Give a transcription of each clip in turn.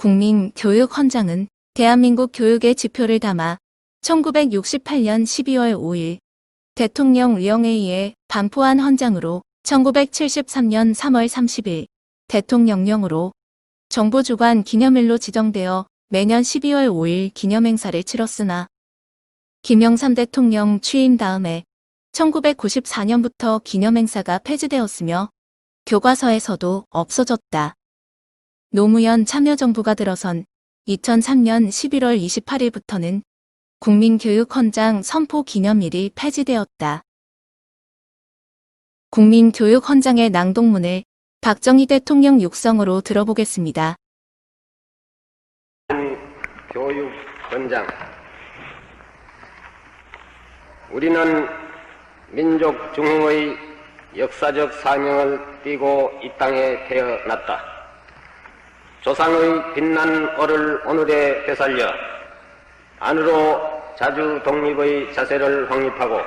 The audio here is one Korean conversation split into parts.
국민 교육 헌장은 대한민국 교육의 지표를 담아 1968년 12월 5일 대통령 의령회의에 반포한 헌장으로 1973년 3월 30일 대통령령으로 정부 주관 기념일로 지정되어 매년 12월 5일 기념행사를 치렀으나 김영삼 대통령 취임 다음에 1994년부터 기념행사가 폐지되었으며 교과서에서도 없어졌다. 노무현 참여정부가 들어선 2003년 11월 28일부터는 국민교육헌장 선포 기념일이 폐지되었다. 국민교육헌장의 낭독문을 박정희 대통령 육성으로 들어보겠습니다. 교육 권장 우리는 민족 중흥의 역사적 사명을 띠고 이 땅에 태어났다. 조상의 빛난 얼을 오늘에 되살려 안으로 자주 독립의 자세를 확립하고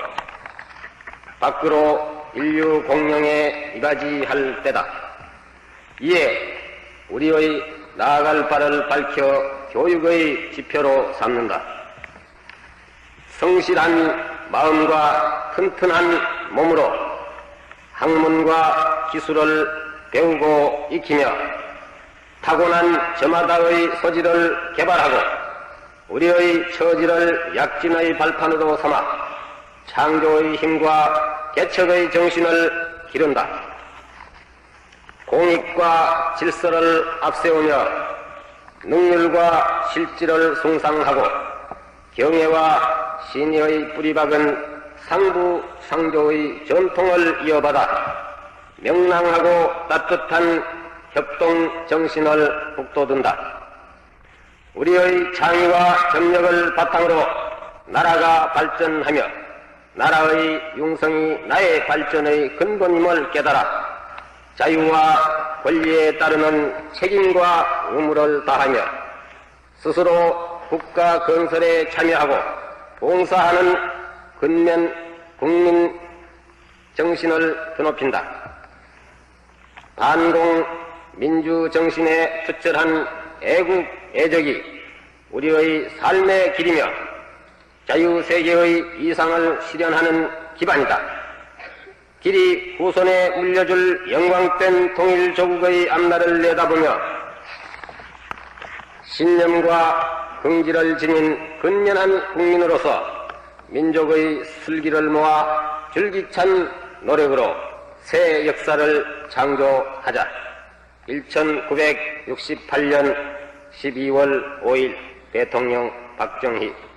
밖으로 인류 공영에 이바지할 때다. 이에 우리의 나아갈 바를 밝혀 교육의 지표로 삼는다. 성실한 마음과 튼튼한 몸으로 학문과 기술을 배우고 익히며 타고난 저마다의 소질을 개발하고 우리의 처지를 약진의 발판으로 삼아 창조의 힘과 개척의 정신을 기른다. 공익과 질서를 앞세우며 능률과 실질을 숭상하고 경애와 신의의 뿌리박은 상부 상조의 전통을 이어받아 명랑하고 따뜻한 협동 정신을 북돋운다. 우리의 창의와 점력을 바탕으로 나라가 발전하며 나라의 융성이 나의 발전의 근본임을 깨달아 자유와 권리에 따르는 책임과 의무를 다하며 스스로 국가 건설에 참여하고 봉사하는 근면 국민 정신을 드높인다. 반공 민주 정신에 투철한 애국 애적이 우리의 삶의 길이며 자유 세계의 이상을 실현하는 기반이다. 길이 후손에 물려줄 영광된 통일 조국의 앞날을 내다보며 신념과 긍지를 지닌 근면한 국민으로서 민족의 슬기를 모아 줄기찬 노력으로 새 역사를 창조하자. 1968년 12월 5일 대통령 박정희